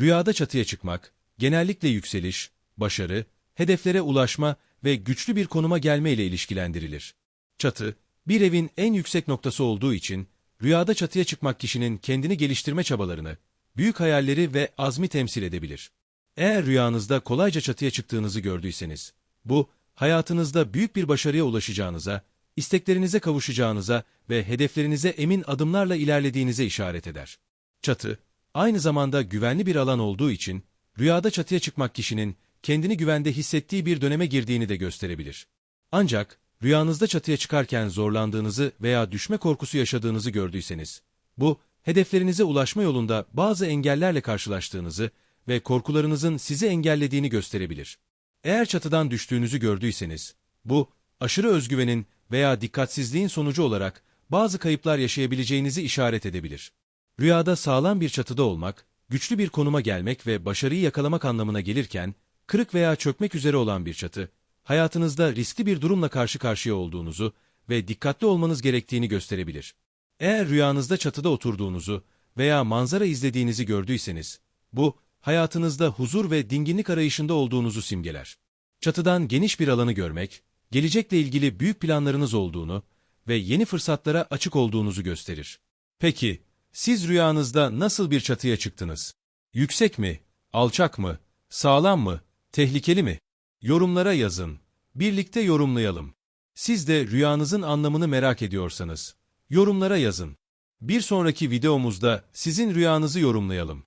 Rüyada çatıya çıkmak, genellikle yükseliş, başarı, hedeflere ulaşma ve güçlü bir konuma gelme ile ilişkilendirilir. Çatı, bir evin en yüksek noktası olduğu için, rüyada çatıya çıkmak kişinin kendini geliştirme çabalarını, büyük hayalleri ve azmi temsil edebilir. Eğer rüyanızda kolayca çatıya çıktığınızı gördüyseniz, bu, hayatınızda büyük bir başarıya ulaşacağınıza, isteklerinize kavuşacağınıza ve hedeflerinize emin adımlarla ilerlediğinize işaret eder. Çatı, aynı zamanda güvenli bir alan olduğu için, rüyada çatıya çıkmak kişinin kendini güvende hissettiği bir döneme girdiğini de gösterebilir. Ancak, rüyanızda çatıya çıkarken zorlandığınızı veya düşme korkusu yaşadığınızı gördüyseniz, bu, hedeflerinize ulaşma yolunda bazı engellerle karşılaştığınızı ve korkularınızın sizi engellediğini gösterebilir. Eğer çatıdan düştüğünüzü gördüyseniz, bu, aşırı özgüvenin veya dikkatsizliğin sonucu olarak bazı kayıplar yaşayabileceğinizi işaret edebilir. Rüyada sağlam bir çatıda olmak, güçlü bir konuma gelmek ve başarıyı yakalamak anlamına gelirken, kırık veya çökmek üzere olan bir çatı, hayatınızda riskli bir durumla karşı karşıya olduğunuzu ve dikkatli olmanız gerektiğini gösterebilir. Eğer rüyanızda çatıda oturduğunuzu veya manzara izlediğinizi gördüyseniz, bu, hayatınızda huzur ve dinginlik arayışında olduğunuzu simgeler. Çatıdan geniş bir alanı görmek, gelecekle ilgili büyük planlarınız olduğunu ve yeni fırsatlara açık olduğunuzu gösterir. Peki, siz rüyanızda nasıl bir çatıya çıktınız? Yüksek mi? Alçak mı? Sağlam mı? Tehlikeli mi? Yorumlara yazın. Birlikte yorumlayalım. Siz de rüyanızın anlamını merak ediyorsanız, yorumlara yazın. Bir sonraki videomuzda sizin rüyanızı yorumlayalım.